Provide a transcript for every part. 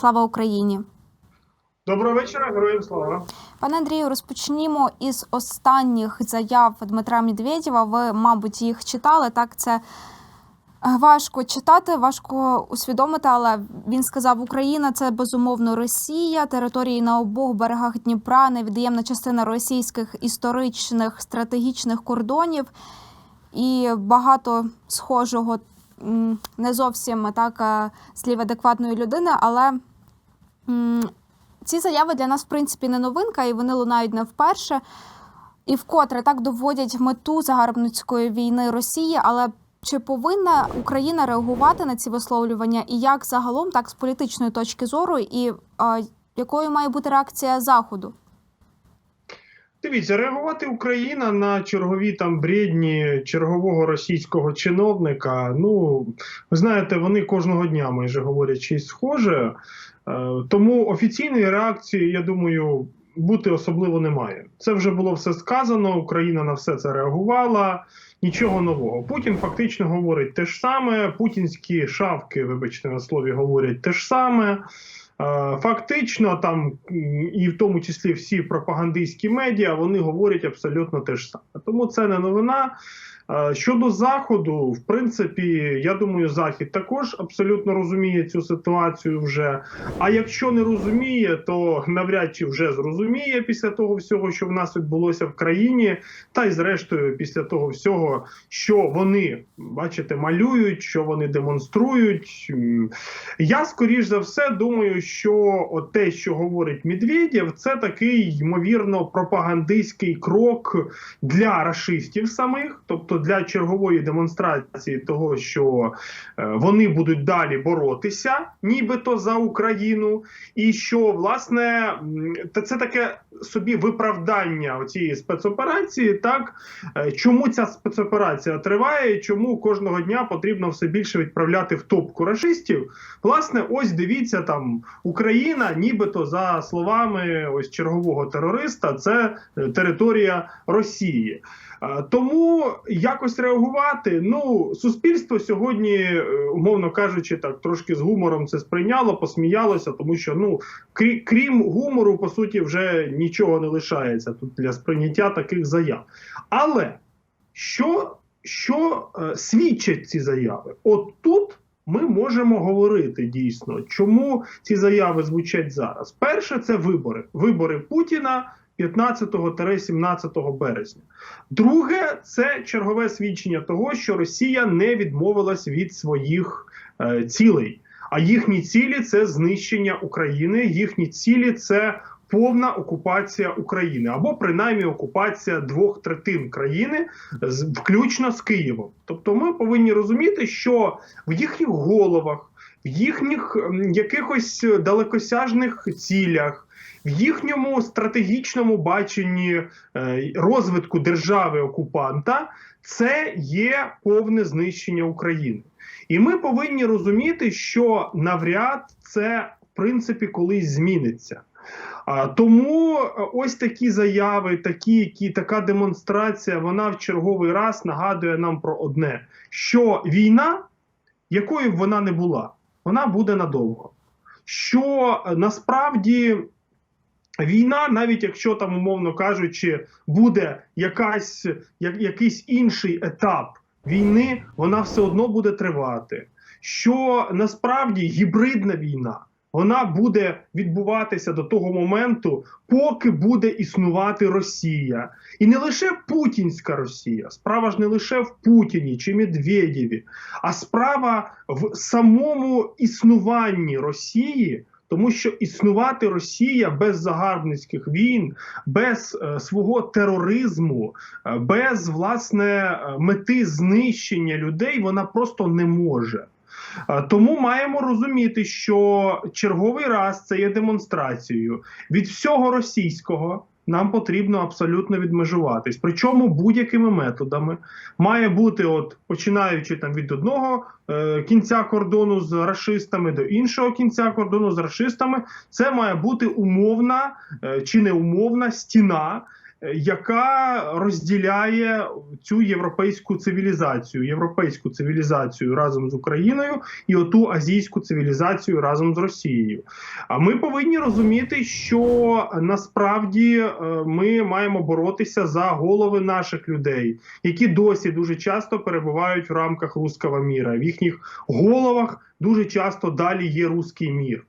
Слава Україні! Доброго вечора, героям слава. Пане Андрію, розпочнімо із останніх заяв Дмитра Медведєва. Ви, мабуть, їх читали. Так, це е, важко читати, важко усвідомити, але він сказав: Україна це безумовно Росія, території на обох берегах Дніпра, невід'ємна частина російських історичних стратегічних кордонів і багато схожого не зовсім так е, слів адекватної людини, але. Ці заяви для нас, в принципі, не новинка, і вони лунають не вперше. І вкотре так доводять мету загарбницької війни Росії. Але чи повинна Україна реагувати на ці висловлювання? І як загалом, так з політичної точки зору, і а, якою має бути реакція Заходу? Дивіться, реагувати Україна на чергові там бредні чергового російського чиновника. Ну ви знаєте, вони кожного дня майже говорять щось схоже. Е, Тому офіційної реакції, я думаю, бути особливо немає. Це вже було все сказано. Україна на все це реагувала. Нічого нового. Путін фактично говорить те ж саме. Путінські шавки, вибачте на слові, говорять те ж саме. Фактично, там і в тому числі всі пропагандистські медіа вони говорять абсолютно те ж саме. Тому це не новина. Е, Щодо заходу, в принципі, я думаю, захід також абсолютно розуміє цю ситуацію вже. А якщо не розуміє, то навряд чи вже зрозуміє після того всього, що в нас відбулося в країні, та й зрештою, після того всього, що вони бачите, малюють, що вони демонструють. Я скоріш за все думаю, що от те, що говорить Медведєв, це такий ймовірно пропагандистський крок для рашистів самих, тобто для чергової демонстрації того, що е, вони будуть далі боротися, нібито за Україну, і що власне та це таке собі виправдання цієї спецоперації, так Е, чому ця спецоперація триває, чому кожного дня потрібно все більше відправляти в топку рашистів. Власне, ось дивіться там Україна, нібито за словами ось чергового терориста, це е, територія Росії. Тому якось реагувати. Ну, суспільство сьогодні, е, умовно кажучи, так трошки з гумором це сприйняло, посміялося, тому що ну крі- крім гумору, по суті, вже нічого не лишається тут для сприйняття таких заяв. Але що, що е, свідчать ці заяви? От тут ми можемо говорити дійсно, чому ці заяви звучать зараз. Перше, це вибори. Вибори Путіна 15-17 березня. Друге, це чергове свідчення того, що Росія не відмовилась від своїх е, цілей. А їхні цілі це знищення України, їхні цілі це повна окупація України, або принаймні окупація двох третин країни, включно з Києвом. Тобто, ми повинні розуміти, що в їхніх головах, в їхніх якихось далекосяжних цілях. В їхньому стратегічному баченні е, розвитку держави окупанта це є повне знищення України. І ми повинні розуміти, що навряд це в принципі колись зміниться. Тому е, ось такі заяви, такі, які, така демонстрація, вона в черговий раз нагадує нам про одне: що війна, якою б вона не була, вона буде надовго. Що е, насправді війна, навіть якщо там, умовно кажучи, буде якась, як, якийсь інший етап війни, вона все одно буде тривати. Що насправді гібридна війна. Вона буде відбуватися до того моменту, поки буде існувати Росія, і не лише путінська Росія. Справа ж не лише в Путіні чи Медведєві, а справа в самому існуванні Росії, тому що існувати Росія без загарбницьких війн, без е, свого тероризму, е, без власне е, мети знищення людей, вона просто не може. Е, Тому маємо розуміти, що черговий раз це є демонстрацією. Від всього російського. Нам потрібно абсолютно відмежуватись, причому будь-якими методами. Має бути, от починаючи там від одного е, кінця кордону з рашистами до іншого кінця кордону з рашистами, це має бути умовна е, чи не умовна стіна, яка розділяє цю європейську цивілізацію, європейську цивілізацію разом з Україною і оту азійську цивілізацію разом з Росією. А ми повинні розуміти, що насправді е, ми маємо боротися за голови наших людей, які досі дуже часто перебувають в рамках руского міра. В їхніх головах дуже часто далі є руський мір.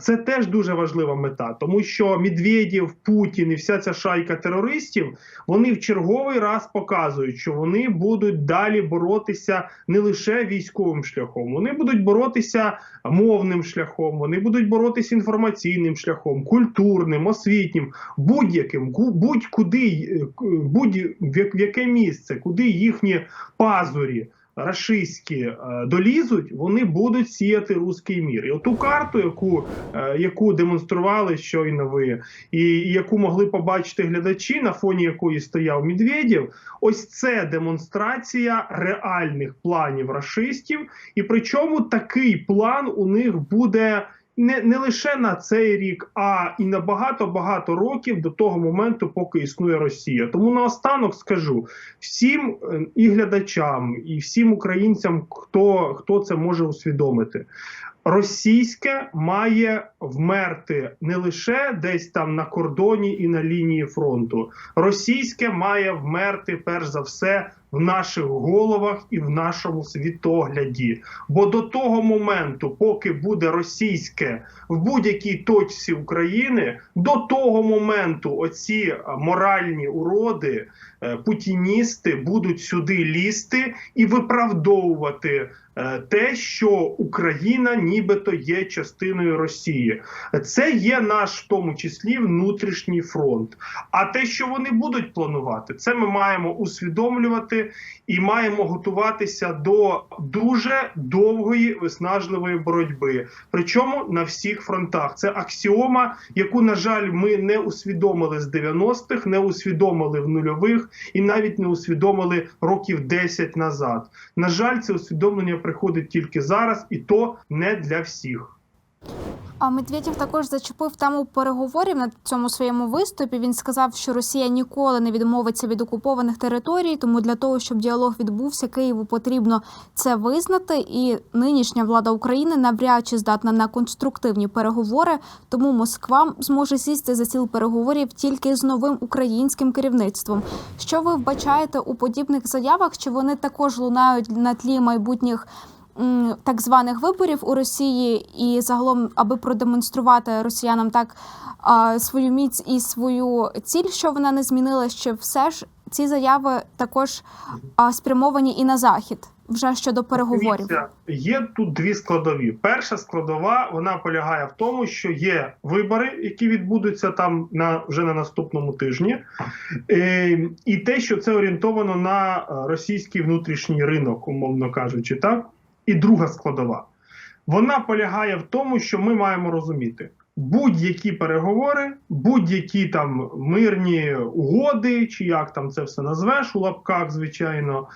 Це теж дуже важлива мета, тому що Медведєв, Путін і вся ця шайка терористів вони в черговий раз показують, що вони будуть далі боротися не лише військовим шляхом, вони будуть боротися мовним шляхом, вони будуть боротися інформаційним шляхом, культурним, освітнім, будь-яким, будь-куди, е, будь-в яке місце, куди їхні пазурі рашистські е, долізуть, вони будуть сіяти руський мір. І оту карту, яку, е, яку демонстрували щойно ви, і, яку могли побачити глядачі, на фоні якої стояв Медведєв, ось це демонстрація реальних планів рашистів. І причому такий план у них буде. Не, не лише на цей рік, а і на багато багато років до того моменту, поки існує Росія. Тому наостанок скажу всім е, і глядачам, і всім українцям, хто, хто це може усвідомити. Російське має вмерти не лише десь там на кордоні і на лінії фронту. Російське має вмерти перш за все в наших головах і в нашому світогляді. Бо до того моменту, поки буде російське в будь-якій точці України, до того моменту оці моральні уроди, е, путіністи будуть сюди лізти і виправдовувати е, те, що Україна нібито є частиною Росії. Це є наш в тому числі внутрішній фронт. А те, що вони будуть планувати, це ми маємо усвідомлювати і маємо готуватися до дуже довгої виснажливої боротьби. Причому на всіх фронтах. Це аксіома, яку, на жаль, ми не усвідомили з 90-х, не усвідомили в нульових і навіть не усвідомили років 10 назад. На жаль, це усвідомлення приходить тільки зараз, і то не для всіх. А Медведєв також зачепив тему переговорів на цьому своєму виступі. Він сказав, що Росія ніколи не відмовиться від окупованих територій, тому для того, щоб діалог відбувся, Києву потрібно це визнати. І нинішня влада України навряд чи здатна на конструктивні переговори. Тому Москва зможе сісти за стіл переговорів тільки з новим українським керівництвом. Що ви вбачаєте у подібних заявах? Чи вони також лунають на тлі майбутніх? Так званих виборів у Росії, і загалом, аби продемонструвати росіянам так свою міць і свою ціль, що вона не змінила, що все ж ці заяви також спрямовані і на захід вже щодо переговорів. Є тут дві складові. Перша складова вона полягає в тому, що є вибори, які відбудуться там на вже на наступному тижні, е, і те, що це орієнтовано на е, російський внутрішній ринок, умовно кажучи, так. І друга складова. Вона полягає в тому, що ми маємо розуміти. Будь-які переговори, будь-які там мирні угоди, чи як там це все назвеш у лапках, звичайно,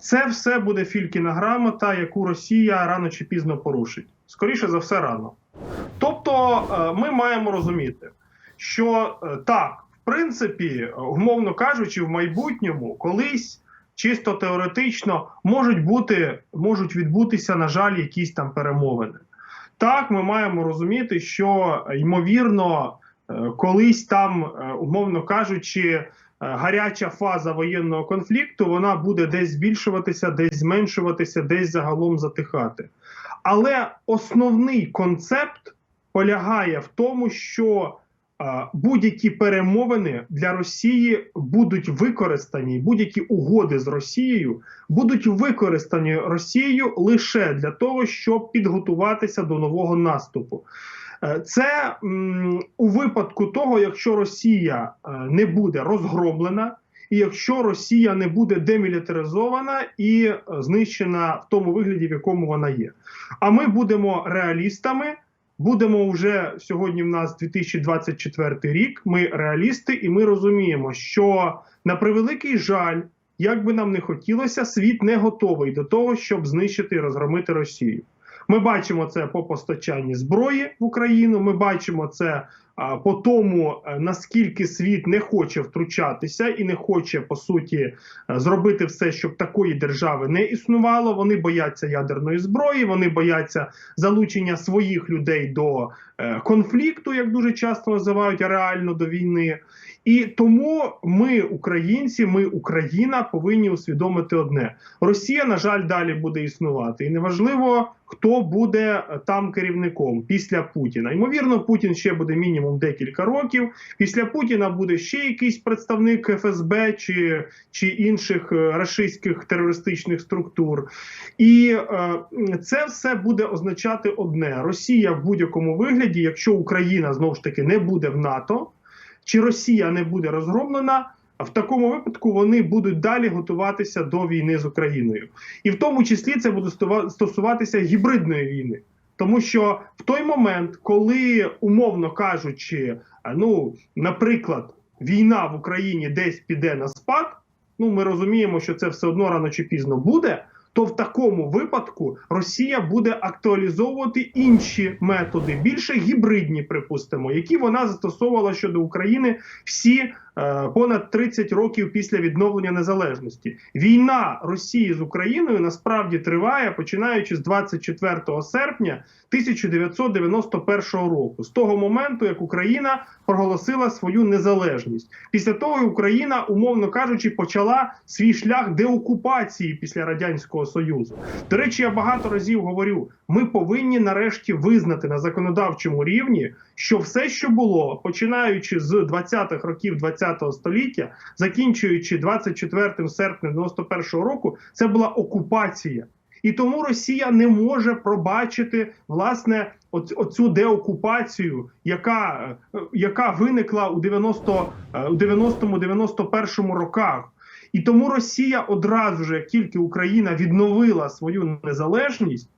це все буде фількіна грамота, яку Росія рано чи пізно порушить. Скоріше за все, рано. Тобто, е, ми маємо розуміти, що е, так, в принципі, умовно кажучи, в майбутньому колись. Чисто теоретично можуть бути, можуть відбутися, на жаль, якісь там перемовини. Так, ми маємо розуміти, що ймовірно, е, колись там, е, умовно кажучи, е, гаряча фаза воєнного конфлікту вона буде десь збільшуватися, десь зменшуватися, десь загалом затихати. Але основний концепт полягає в тому, що будь-які перемовини для Росії будуть використані, будь-які угоди з Росією будуть використані Росією лише для того, щоб підготуватися до нового наступу. Е, Це у випадку того, якщо Росія е, не буде розгромлена, і якщо Росія не буде демілітаризована і е, знищена в тому вигляді, в якому вона є. А ми будемо реалістами. Будемо вже сьогодні. В нас 2024 рік. Ми реалісти, і ми розуміємо, що на превеликий жаль, як би нам не хотілося, світ не готовий до того, щоб знищити і розгромити Росію. Ми бачимо це по постачанні зброї в Україну. Ми бачимо це по тому, е, наскільки світ не хоче втручатися і не хоче по суті е, зробити все, щоб такої держави не існувало. Вони бояться ядерної зброї, вони бояться залучення своїх людей до е, конфлікту, як дуже часто називають, реально до війни. І тому ми, українці, ми, Україна, повинні усвідомити одне: Росія, на жаль, далі буде існувати, і неважливо, хто буде там керівником після Путіна. Ймовірно, Путін ще буде мінімум декілька років. Після Путіна буде ще якийсь представник ФСБ чи, чи інших е, рашистських терористичних структур. І е, це все буде означати одне: Росія в будь-якому вигляді, якщо Україна знову ж таки не буде в НАТО, чи Росія не буде розгромлена. В такому випадку вони будуть далі готуватися до війни з Україною, і в тому числі це буде стосуватися гібридної війни, тому що в той момент, коли умовно кажучи, ну наприклад, війна в Україні десь піде на спад, ну ми розуміємо, що це все одно рано чи пізно буде. То в такому випадку Росія буде актуалізовувати інші методи, більше гібридні, припустимо, які вона застосовувала щодо України всі е, понад 30 років після відновлення незалежності. Війна Росії з Україною насправді триває починаючи з 24 серпня 1991 року, з того моменту, як Україна проголосила свою незалежність. Після того Україна, умовно кажучи, почала свій шлях деокупації після радянського союзу. До речі, я багато разів говорю: ми повинні нарешті визнати на законодавчому рівні, що все, що було, починаючи з 20-х років 20-го століття, закінчуючи 24 серпня 91-го року, це була окупація. І тому Росія не може пробачити власне оцю деокупацію, яка, е, яка виникла у 90, е, у 90-91 роках. І тому Росія одразу ж, як тільки Україна відновила свою незалежність,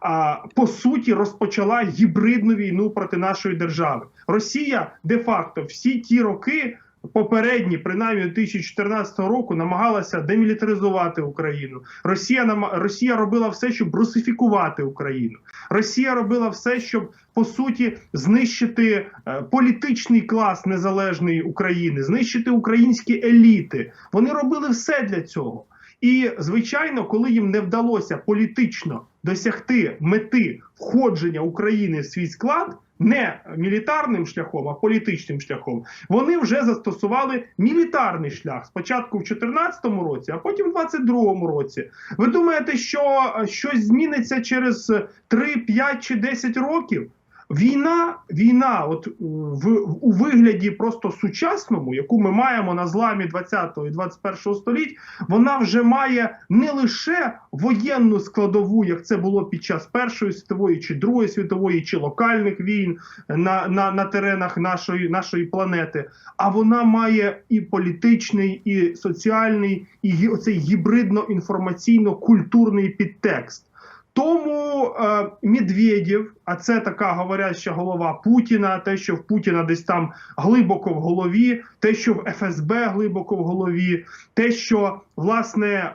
а, по суті розпочала гібридну війну проти нашої держави. Росія де-факто всі ті роки. Попередні, принаймні 2014 року, намагалася демілітаризувати Україну. Росія нама- Росія робила все, щоб русифікувати Україну. Росія робила все, щоб по суті знищити е, політичний клас незалежної України, знищити українські еліти. Вони робили все для цього. І звичайно, коли їм не вдалося політично досягти мети входження України в свій склад. Не мілітарним шляхом, а політичним шляхом, вони вже застосували мілітарний шлях спочатку в 2014 році, а потім в 2022 році. Ви думаєте, що е, щось зміниться через 3, 5 чи 10 років? Війна, війна, от в у вигляді просто сучасному, яку ми маємо на зламі 20-го і 21-го століть, вона вже має не лише воєнну складову, як це було під час Першої світової чи Другої світової, чи локальних війн на, на, на теренах нашої, нашої планети, а вона має і політичний, і соціальний, і оцей гібридно-інформаційно-культурний підтекст. Тому е, Медведєв, а це така говоряща голова Путіна, те, що в Путіна десь там глибоко в голові, те, що в ФСБ глибоко в голові, те, що власне е,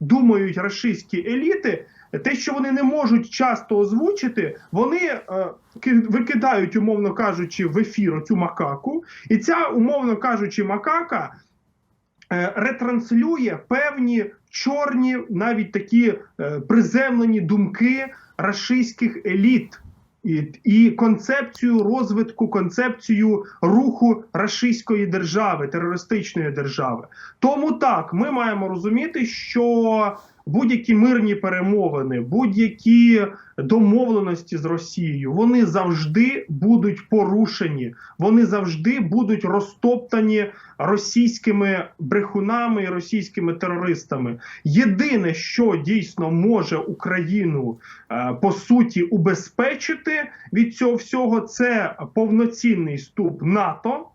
думають рашистські еліти, те, що вони не можуть часто озвучити, вони е, викидають, умовно кажучи, в ефір цю макаку, і ця, умовно кажучи, макака е, ретранслює певні чорні, навіть такі е, приземлені думки рашистських еліт. І, і концепцію розвитку, концепцію руху рашистської держави, терористичної держави. Тому так, ми маємо розуміти, що будь-які мирні перемовини, будь-які домовленості з Росією, вони завжди будуть порушені, вони завжди будуть розтоптані російськими брехунами і російськими терористами. Єдине, що дійсно може Україну е, по суті убезпечити від цього всього, це повноцінний вступ НАТО.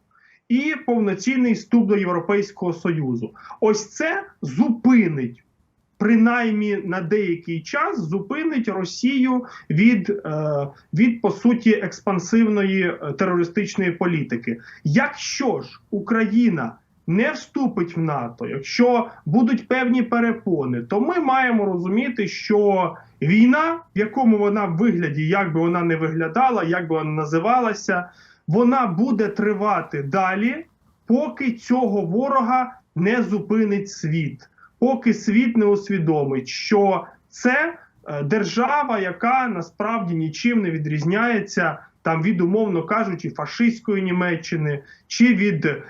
І повноцінний вступ до Європейського Союзу. Ось це зупинить принаймні на деякий час зупинить Росію від, е, від по суті експансивної е, терористичної політики. Якщо ж Україна не вступить в НАТО, якщо будуть певні перепони, то ми маємо розуміти, що війна, в якому вона вигляді, як би вона не виглядала, як би вона називалася. вона буде тривати далі, поки цього ворога не зупинить світ, поки світ не усвідомить, що це е, держава, яка насправді нічим не відрізняється там від, умовно кажучи, фашистської Німеччини чи від е,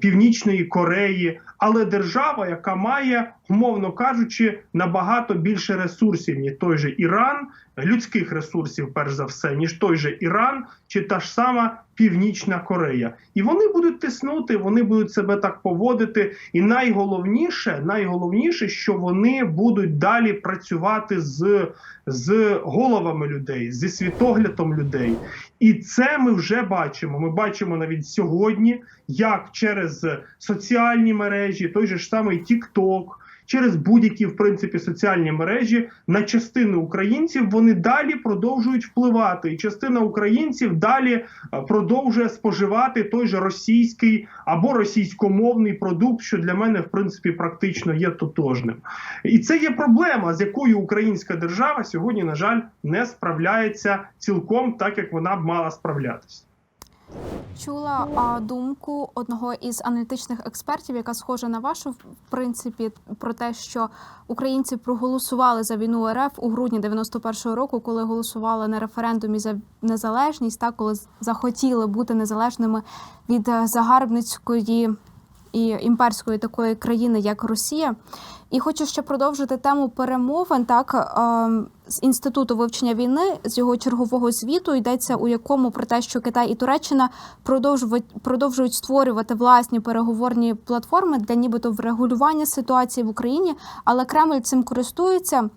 Північної Кореї, але держава, яка має, умовно кажучи, набагато більше ресурсів, ніж той же Іран, людських ресурсів, перш за все, ніж той же Іран чи та ж сама Північна Корея. І вони будуть тиснути, вони будуть себе так поводити. І найголовніше, найголовніше, що вони будуть далі працювати з, з головами людей, зі світоглядом людей. І це ми вже бачимо. Ми бачимо навіть сьогодні, як через соціальні мережі, той же ж самий TikTok, через будь-які в принципі соціальні мережі на частину українців вони далі продовжують впливати, і частина українців далі е, продовжує споживати той же російський або російськомовний продукт, що для мене в принципі практично є тотожним. І це є проблема, з якою українська держава сьогодні, на жаль, не справляється цілком так, як вона б мала справлятися. Чула а, думку одного із аналітичних експертів, яка схожа на вашу, в принципі, про те, що українці проголосували за війну РФ у грудні 91-го року, коли голосували на референдумі за незалежність, та коли захотіли бути незалежними від е, загарбницької і імперської такої країни, як Росія. І хочу ще продовжити тему перемовин. Так ем, з інституту вивчення війни з його чергового звіту йдеться, у якому про те, що Китай і Туреччина продовжують продовжують створювати власні переговорні платформи для нібито врегулювання ситуації в Україні, але Кремль цим користується.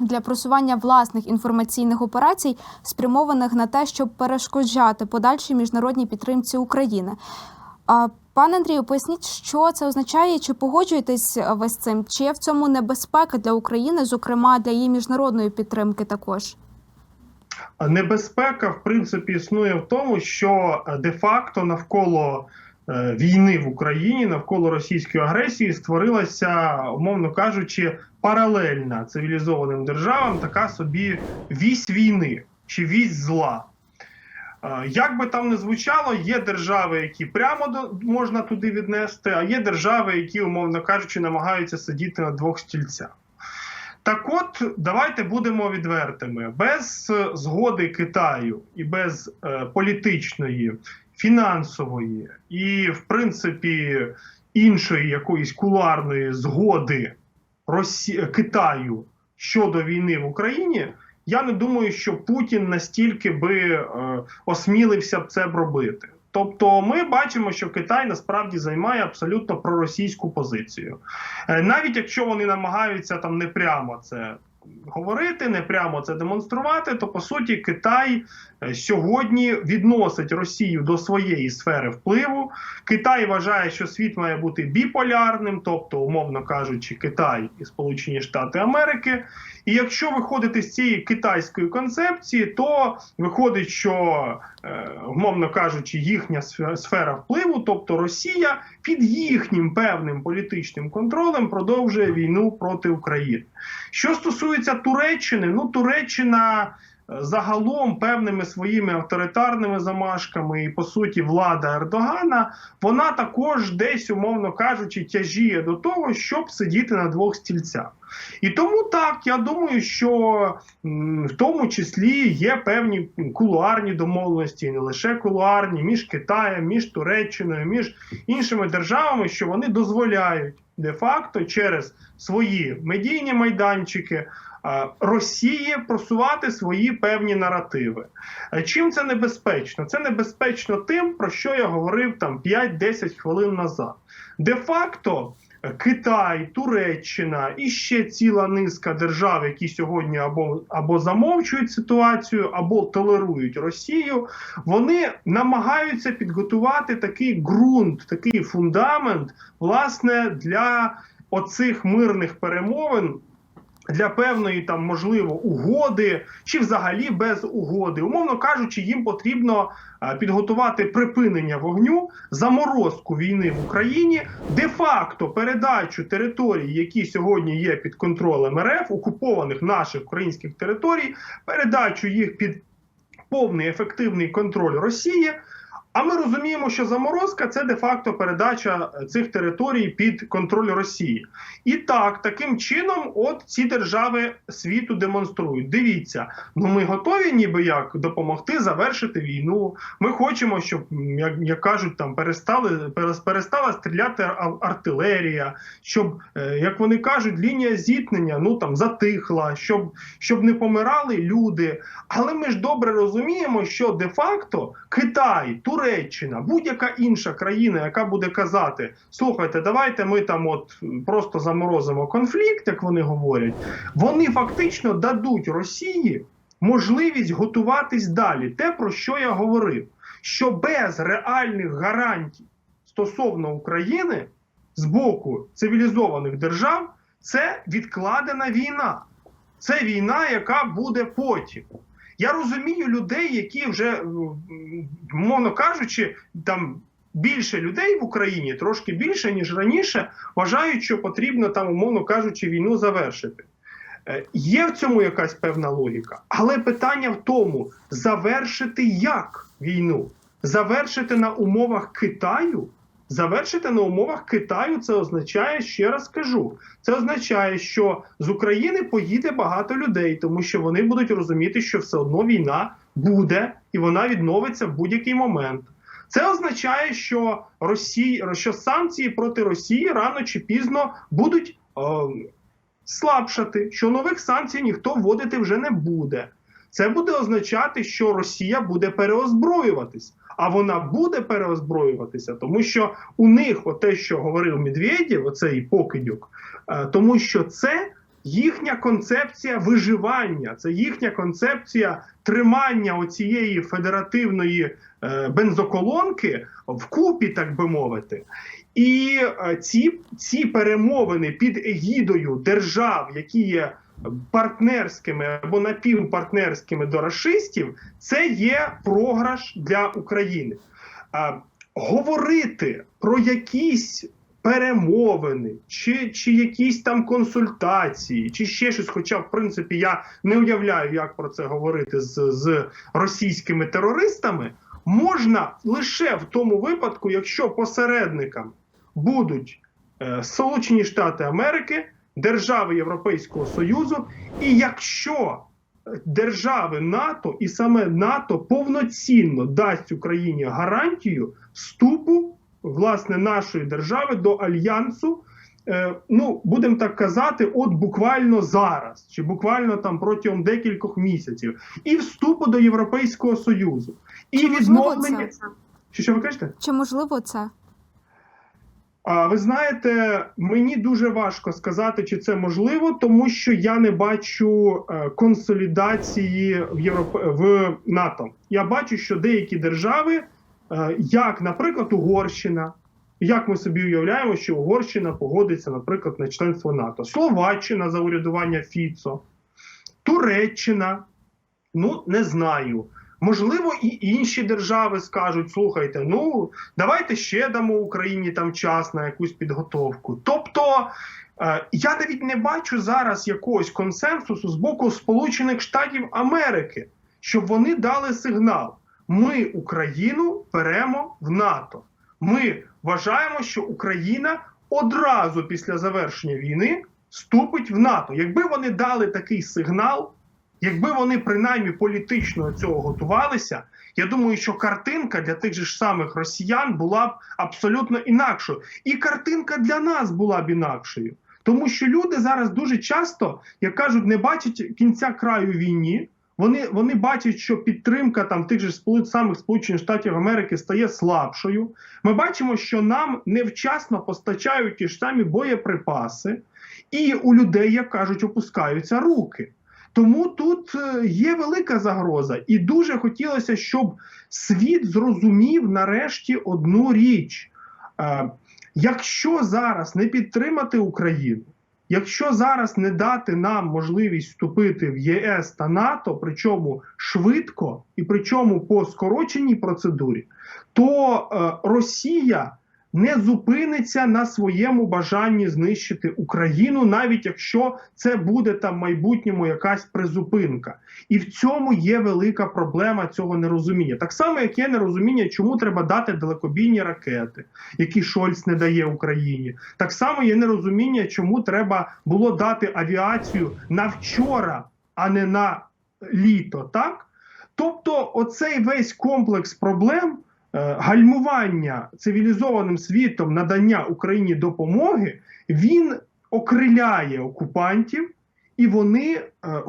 Для просування власних інформаційних операцій, спрямованих на те, щоб перешкоджати подальшій міжнародній підтримці України. Пане Андрію, поясніть, що це означає, чи погоджуєтесь е, ви з цим? Чи є в цьому небезпека для України, зокрема для її міжнародної підтримки також? Небезпека, в принципі, існує в тому, що е, де-факто навколо е, війни в Україні, навколо російської агресії, створилася, умовно кажучи, паралельна цивілізованим державам така собі вісь війни чи вісь зла. Е, Як би там не звучало, є держави, які прямо до, можна туди віднести, а є держави, які, умовно кажучи, намагаються сидіти на двох стільцях. Так от, давайте будемо відвертими. Без е, згоди Китаю і без е, політичної, фінансової і, в принципі, іншої якоїсь кулуарної згоди Росі... Китаю щодо війни в Україні, я не думаю, що Путін настільки би е, осмілився б це б робити. Тобто, ми бачимо, що Китай насправді займає абсолютно проросійську позицію. Е, Навіть якщо вони намагаються там не прямо це говорити, не прямо це демонструвати, то по суті Китай е, сьогодні відносить Росію до своєї сфери впливу. Китай вважає, що світ має бути біполярним, тобто, умовно кажучи, Китай і Сполучені Штати Америки. І якщо виходити з цієї китайської концепції, то виходить, що, е, умовно кажучи, їхня сфе- сфера впливу, тобто Росія, під їхнім певним політичним контролем продовжує війну проти України. Що стосується Туреччини, ну Туреччина загалом певними своїми авторитарними замашками і по суті влада Ердогана, вона також десь, умовно кажучи, тяжіє до того, щоб сидіти на двох стільцях. І тому так, я думаю, що в тому числі є певні кулуарні домовленості, не лише кулуарні, між Китаєм, між Туреччиною, між іншими державами, що вони дозволяють де-факто через свої медійні майданчики. А, Росії просувати свої певні наративи. Е, Чим це небезпечно? Це небезпечно тим, про що я говорив там 5-10 хвилин назад. Де-факто е, Китай, Туреччина і ще ціла низка держав, які сьогодні або, або замовчують ситуацію, або толерують Росію, вони намагаються підготувати такий ґрунт, такий фундамент, власне, для оцих мирних перемовин. Для певної там можливо угоди чи взагалі без угоди, умовно кажучи, їм потрібно е, підготувати припинення вогню, заморозку війни в Україні, де-факто передачу територій, які сьогодні є під контролем РФ, окупованих наших українських територій, передачу їх під повний ефективний контроль Росії. А ми розуміємо, що заморозка це де-факто передача е, цих територій під контроль Росії. І так, таким чином, от ці держави світу демонструють. Дивіться, ну ми готові, ніби як допомогти завершити війну. Ми хочемо, щоб як, як кажуть, там перестали перестала стріляти артилерія, щоб, е, як вони кажуть, лінія зіткнення ну там затихла, щоб, щоб не помирали люди. Але ми ж добре розуміємо, що де-факто Китай, Туреччина, будь-яка інша країна, яка буде казати: слухайте, давайте ми там от просто заморозимо конфлікт, як вони говорять, вони фактично дадуть Росії можливість готуватись далі. Те, про що я говорив, що без реальних гарантій стосовно України з боку цивілізованих держав це відкладена війна. Це війна, яка буде потім. Я розумію людей, які вже, м, мовно кажучи, там більше людей в Україні, трошки більше, ніж раніше, вважають, що потрібно там, умовно кажучи, війну завершити. Е, Є в цьому якась певна логіка, але питання в тому, завершити як війну? Завершити на умовах Китаю? Завершити на умовах Китаю це означає, ще раз кажу, це означає, що з України поїде багато людей, тому що вони будуть розуміти, що все одно війна буде і вона відновиться в будь-який момент. Це означає, що Росія, що санкції проти Росії рано чи пізно будуть е, слабшати, що нових санкцій ніхто вводити вже не буде. Це буде означати, що Росія буде переозброюватись. А вона буде переозброюватися, тому що у них, те, що говорив Медведєв, оцей покидьок, е, тому що це їхня концепція виживання, це їхня концепція тримання оцієї федеративної е, бензоколонки вкупі, так би мовити. І е, ці, ці перемовини під егідою держав, які є партнерськими або напівпартнерськими до рашистів, це є програш для України. Говорити про якісь перемовини, чи, чи якісь там консультації, чи ще щось. Хоча, в принципі, я не уявляю, як про це говорити з, з російськими терористами, можна лише в тому випадку, якщо посередникам будуть е, Сполучені Штати Америки, держави Європейського Союзу, і якщо держави НАТО і саме НАТО повноцінно дасть Україні гарантію вступу власне нашої держави до альянсу. е, Ну, будемо так казати, от буквально зараз, чи буквально там протягом декількох місяців, і вступу до Європейського Союзу, і Чи можливо відновлення. це? Що, що ви кажете? Чи можливо це? А ви знаєте, мені дуже важко сказати, чи це можливо, тому що я не бачу е, консолідації в Європ... в НАТО. Я бачу, що деякі держави, е, як, наприклад, Угорщина, як ми собі уявляємо, що Угорщина погодиться, наприклад, на членство НАТО, Словаччина за урядування Фіцо, Туреччина, ну не знаю. Можливо, і інші держави скажуть: слухайте, ну давайте ще дамо Україні там час на якусь підготовку. Тобто е, я навіть не бачу зараз якогось консенсусу з боку Сполучених Штатів Америки, щоб вони дали сигнал: ми Україну беремо в НАТО. Ми вважаємо, що Україна одразу після завершення війни вступить в НАТО. Якби вони дали такий сигнал. Якби вони принаймні політично цього готувалися, я думаю, що картинка для тих же ж самих росіян була б абсолютно інакшою. І картинка для нас була б інакшою. Тому що люди зараз дуже часто, як кажуть, не бачать кінця краю війні. Вони, вони бачать, що підтримка там тих же самих Сполучених Штатів Америки стає слабшою. Ми бачимо, що нам невчасно постачають ті ж самі боєприпаси, і у людей, як кажуть, опускаються руки. Тому тут е, є велика загроза, і дуже хотілося, щоб світ зрозумів нарешті одну річ: Е, якщо зараз не підтримати Україну, якщо зараз не дати нам можливість вступити в ЄС та НАТО, причому швидко і причому по скороченій процедурі, то е, Росія не зупиниться на своєму бажанні знищити Україну, навіть якщо це буде там майбутньому якась призупинка. І в цьому є велика проблема цього нерозуміння. Так само, як є нерозуміння, чому треба дати далекобійні ракети, які Шольц не дає Україні. Так само є нерозуміння, чому треба було дати авіацію на вчора, а не на літо. Так? Тобто, оцей весь комплекс проблем. Е, Гальмування цивілізованим світом надання Україні допомоги він окриляє окупантів, і вони, е,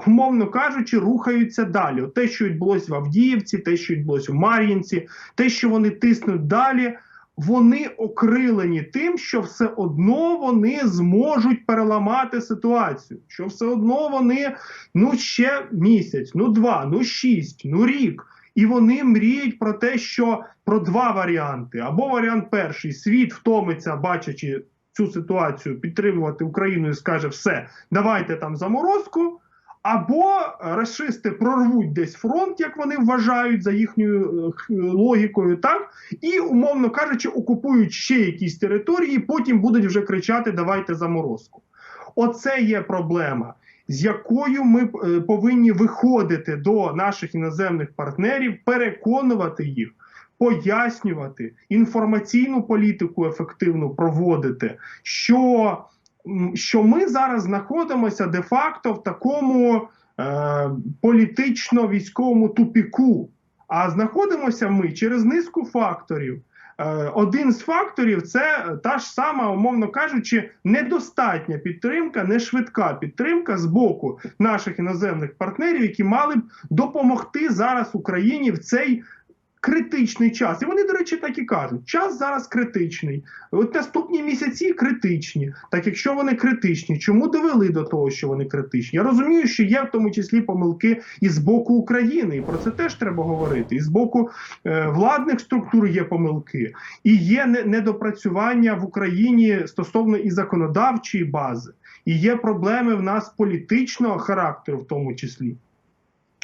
умовно кажучи, рухаються далі. Те, що відбулося в Авдіївці, те, що відбулося в Мар'їнці, те, що вони тиснуть далі, вони окрилені тим, що все одно вони зможуть переламати ситуацію. Що все одно вони ну ще місяць, ну два, ну шість, ну рік. І вони мріють про те, що про два варіанти. Або варіант перший: світ втомиться, бачачи цю ситуацію, підтримувати Україну і скаже: все, давайте там заморозку. Або расисти прорвуть десь фронт, як вони вважають за їхньою е, логікою, так і умовно кажучи, окупують ще якісь території, і потім будуть вже кричати: Давайте заморозку. Оце є проблема, з якою ми е, повинні виходити до наших іноземних партнерів, переконувати їх, пояснювати, інформаційну політику ефективно проводити, що, що ми зараз знаходимося де-факто в такому е, політично-військовому тупіку. А знаходимося ми через низку факторів. Е, Один з факторів це та ж сама, умовно кажучи, недостатня підтримка, не швидка підтримка з боку наших іноземних партнерів, які мали б допомогти зараз Україні в цей критичний час. І вони, до речі, так і кажуть: час зараз критичний. От наступні місяці критичні. Так якщо вони критичні, чому довели до того, що вони критичні? Я розумію, що є в тому числі помилки і з боку України, і про це теж треба говорити. І з боку е, владних структур є помилки, і є недопрацювання в Україні стосовно і законодавчої бази, і є проблеми в нас політичного характеру, в тому числі.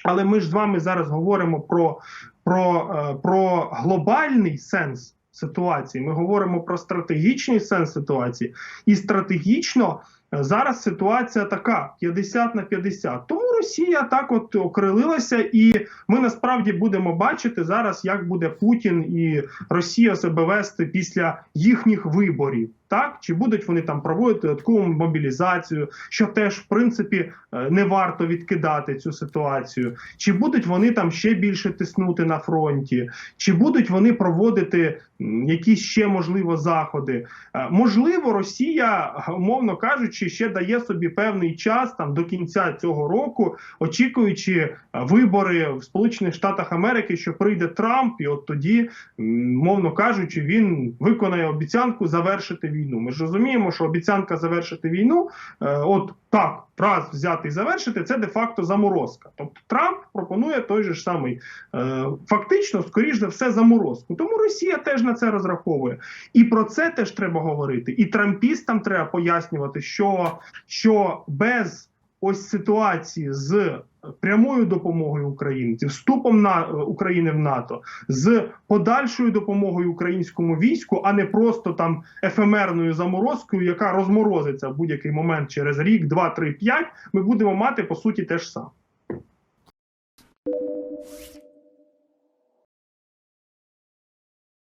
Але ми ж з вами зараз говоримо про, про, е, про глобальний сенс ситуації. Ми говоримо про стратегічний сенс ситуації. І стратегічно е, зараз ситуація така: 50 на 50. Тому Росія так от окрилилася, і ми насправді будемо бачити зараз, як буде Путін і Росія себе вести після їхніх виборів. Так чи будуть вони там проводити додаткову мобілізацію, що теж в принципі е, не варто відкидати цю ситуацію, чи будуть вони там ще більше тиснути на фронті, чи будуть вони проводити якісь ще можливо заходи? Е, Можливо, Росія, умовно кажучи, ще дає собі певний час там до кінця цього року, очікуючи е, вибори в Сполучених Штатах Америки, що прийде Трамп, і от тоді, мовно кажучи, він виконає обіцянку завершити війну. Ми ж розуміємо, що обіцянка завершити війну, е, от так, раз взяти і завершити, це де-факто заморозка. Тобто Трамп пропонує той же ж самий, е, фактично, скоріш за все, заморозку. Тому Росія теж на це розраховує. І про це теж треба говорити. І трампістам треба пояснювати, що, що без ось ситуації з прямою допомогою Україні, вступом на е, України в НАТО, з подальшою допомогою українському війську, а не просто там ефемерною заморозкою, яка розморозиться в будь-який момент через рік, два, три, п'ять. Ми будемо мати по суті те ж саме.